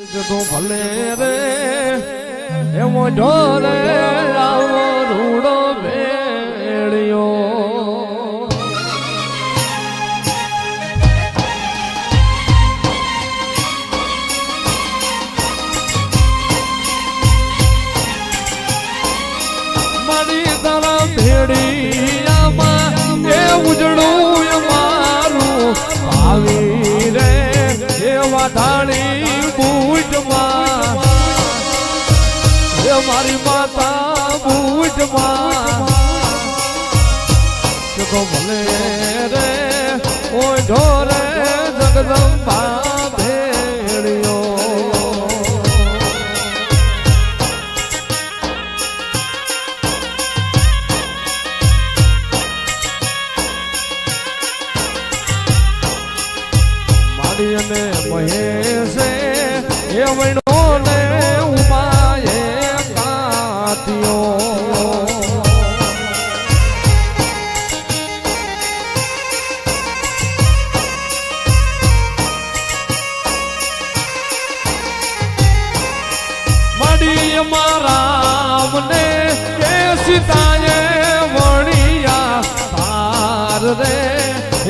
તો ભલે રે, એવો ઢોરે આવો રૂડો ભેળ્યો. ભેડિયામાં એ ઉજળું મારું આવી રે, એ વાઢાણી મારી માતા બૂટમાં તો ભલે રે, ઓઢો રે, જગદંબા ભેળ્યો. મારી અને મહેશે, એ વૈણો મારામને એ સીતાએ વણિયા તાર રે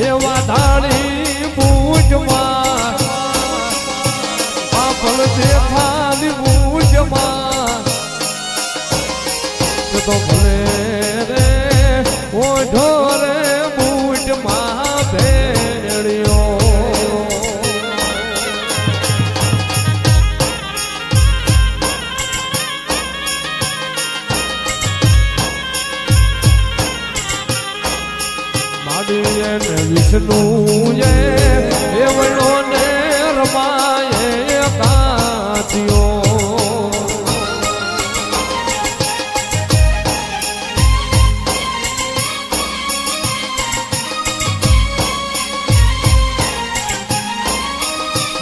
એવા ધાણી બૂટમાં જે દેખાની પૂજમાં માડીએ ને વિષ્ણુએ ને રમાય ને રમાએ કાત્યો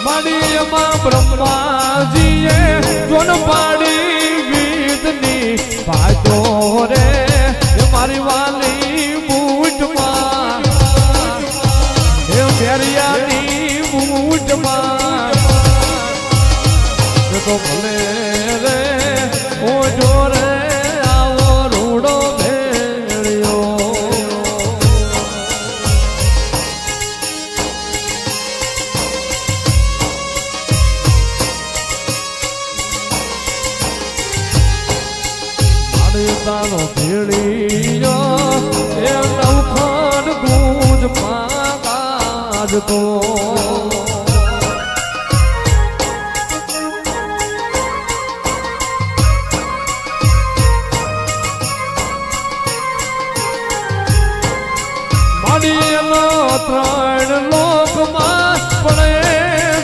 માડીએમાં તારો ભેળીયો એ નવખાન ગુંજ માડીએલો ત્રણ લોકમાં પડે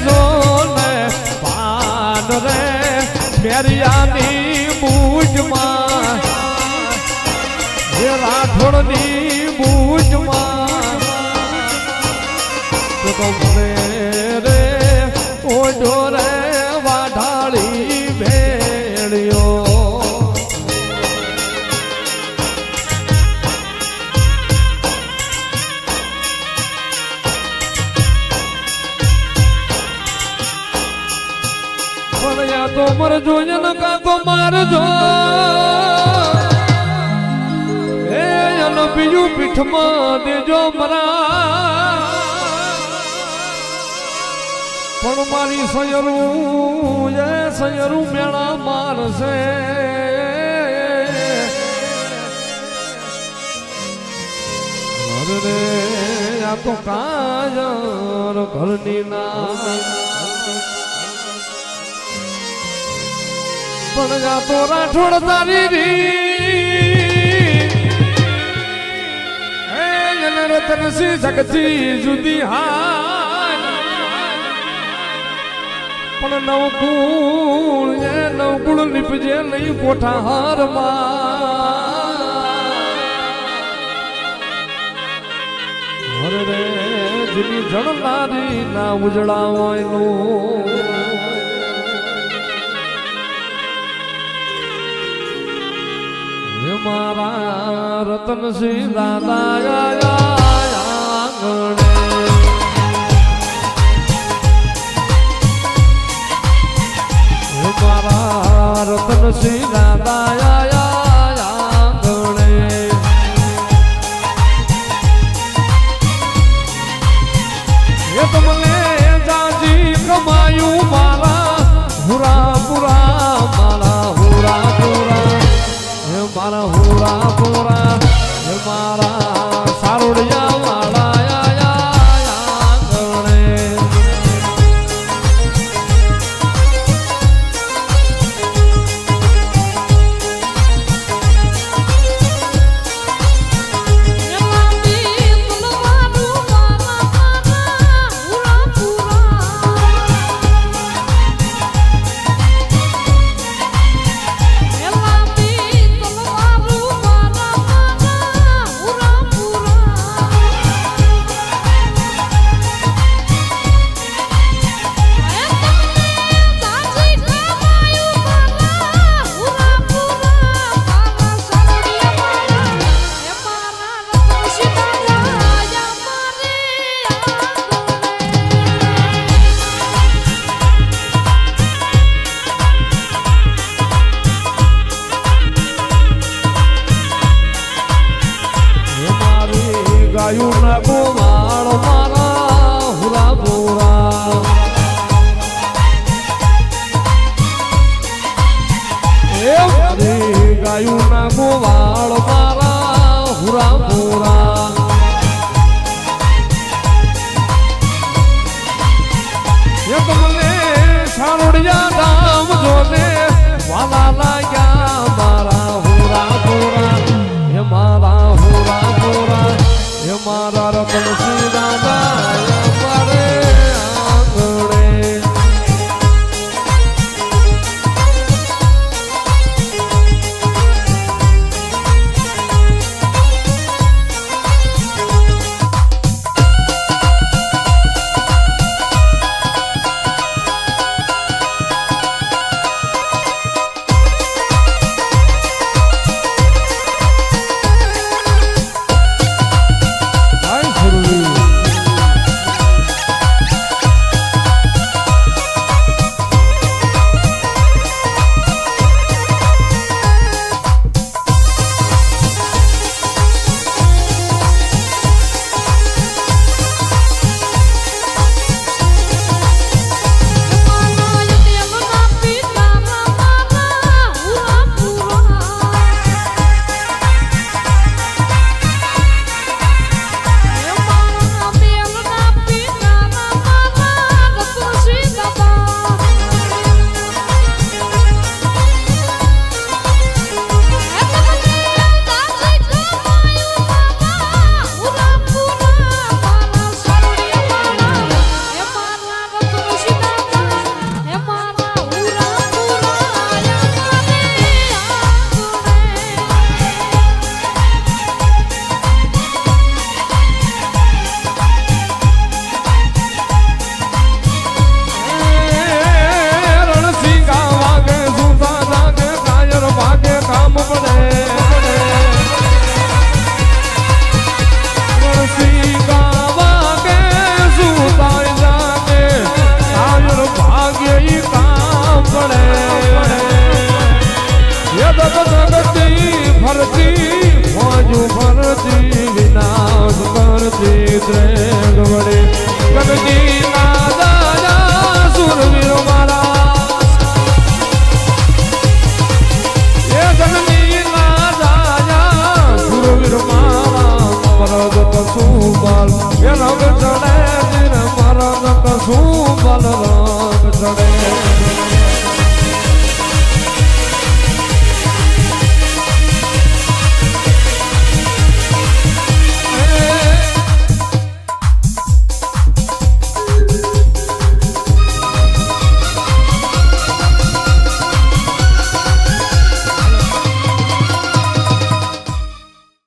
જો ને પાન રાઠોડની બૂજમાં તો તો ભલે રે, ઓઢો રે વાઢાળી ભેળ્યો. તો મરજો ને કા મારજો. પીઠમાં દેજો મરા. પણ મારી સયરું, એ સયરું મેળા મારશે. રે, આ તો કાજર ઘરની ના પણ જા તો રાઠોડ તારી રી. રતન સિંહ જગતી જુદી હાર. પણ નવકુળ એ નવકુળ લીપજે નહીં કોઠા હારમાં હરે જેની મારા રતનસિંહ દાદા આંગણે મારા આયા ગાયું ના ગોવાળ મારા હુરા બોરા મારા રતન સિંહ